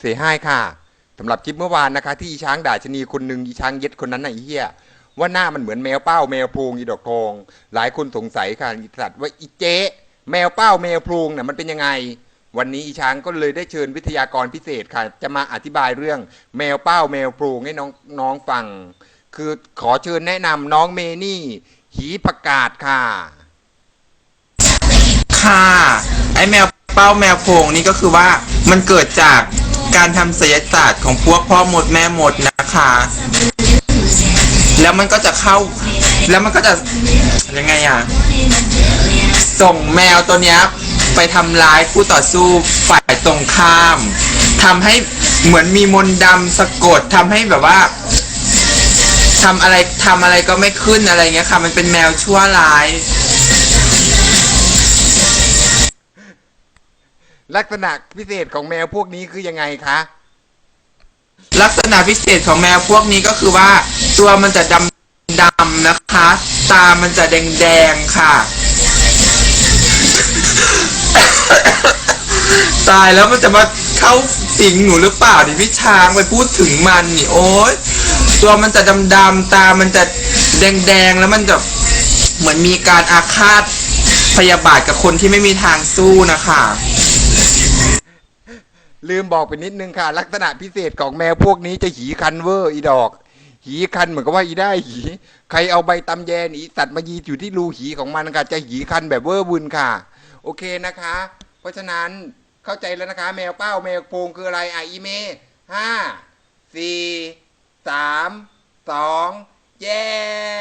เสียให้ค่ะสำหรับคลิปเมื่อวานนะคะ ที่อีช้างด่าชนีคนหนึ่งอีช้างเย็ดคนนั้นน่ะไอ้เหี้ยว่าหน้ามันเหมือนแมวเป้าแมวพลูงอีดอกทองหลายคนสงสัยค่ะอีสัตว์ว่าอีเจ๊แมวเป้าแมวพลูงเนี่ยมันเป็นยังไง วันนี้อีช้างก็เลยได้เชิญวิทยากรพิเศษค่ะ จะมาอธิบายเรื่องแมวเป้าแมวพลูงให้น้องน้องฟัง คือขอเชิญแนะนำน้องเมนี่ หีประกาศค่ะ ค่ะ ไอแมวเป้าแมวโพงนี่ก็คือว่ามันเกิดจาก การทำศิลศาสตร์ของพวกพ่อหมดแม่หมดนะคะ แล้วมันก็จะเข้า แล้วมันก็จะยังไงอะ ส่งแมวตัวเนี้ยไปทำร้ายผู้ต่อสู้ฝ่ายตรงข้ามทำให้เหมือนมีมนต์ดำสะกดทำให้แบบว่าทำอะไรทำอะไรก็ไม่ขึ้นอะไรเงี้ยค่ะ มันเป็นแมวชั่วร้าย ลักษณะพิเศษของแมวพวกนี้คือยังไงคะลักษณะพิเศษของแมวพวกนี้ก็คือว่า ตัวมันจะดำดำนะคะ ตามันจะแดงแดงค่ะ ตายแล้วมันจะมาเข้าสิงหนูหรือเปล่าดิพี่ช้างไปพูดถึงมันนี่โอ๊ยตัวมันจะดำดำตามันจะแดงแดงแล้วมันจะเหมือนมีการอาฆาตพยาบาทกับคนที่ไม่มีทางสู้นะคะ ลืมบอกไปนิดนึงค่ะ ลักษณะพิเศษของแมวพวกนี้จะหีคันเวอร์อีดอก หีคันเหมือนกับว่าอีได้หี ใครเอาใบตำแยนีสัตว์มายีอยู่ที่รูหีของมันค่ะ จะหีคันแบบเวอร์บุญค่ะ โอเคนะคะ เพราะฉะนั้นเข้าใจแล้วนะคะ แมวเป้าแมวโพงคืออะไรอะอีเมห้าสี่สามสองแย่